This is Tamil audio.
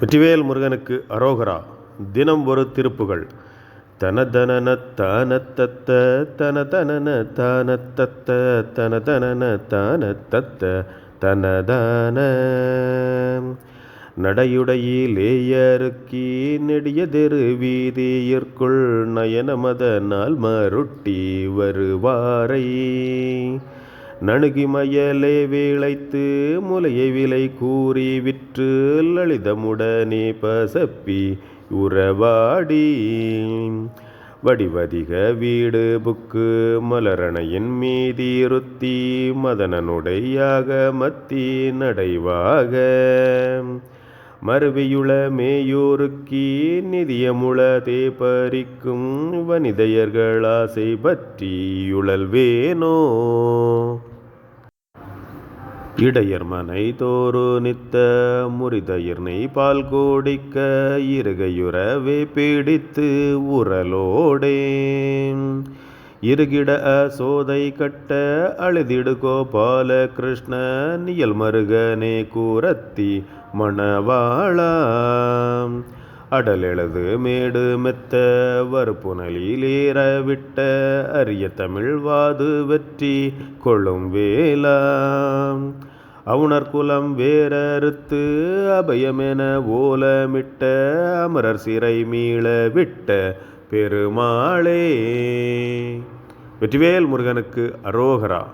வெற்றிவேல் முருகனுக்கு அரோகரா. தினம் ஒரு திருப்புகள். தன தனன தான தத்த தன தனன தான தத்த தன தனன தான தத்த தனதான நடையுடையிலேயருக்கி நெடியதெரு வீதியிற்குள் நயனமதனால் மருட்டி வருவாரை. நணுகி மயலே விளைத்து முலையை விலை கூறி விற்று லலிதமுடனே பசப்பி உறவாடி. வடிவதிக வீடு புக்கு மலரணையின் மீதி இருத்தி மதனனுடையாக மத்தி நடைவாக. மறுவியுள மேயோருக்கி நிதியமுள தேபரிக்கும் வனிதையர்களாசை பற்றி பற்றியுழல்வேனோ இடையர் மனை தோறு நித்த முறிதயிர்னை பால் கோடிக்க இருகையுறவே பிடித்து உரலோடே இருகிட சோதை கட்ட அழுதிடு கோபால கிருஷ்ண நியல் மருகனே கூரத்தி மணவாளா அடலெழுது மேடு மெத்த வறுப்புணலிலேற விட்ட அரிய தமிழ்வாது வெற்றி கொள்ளும் வேலாம் அவுணர் குலம் வேறறுத்து அபயமென ஓலமிட்ட அமரர் சிறை மீள விட்ட பெருமாளே. வெற்றிவேல் முருகனுக்கு அரோகரா.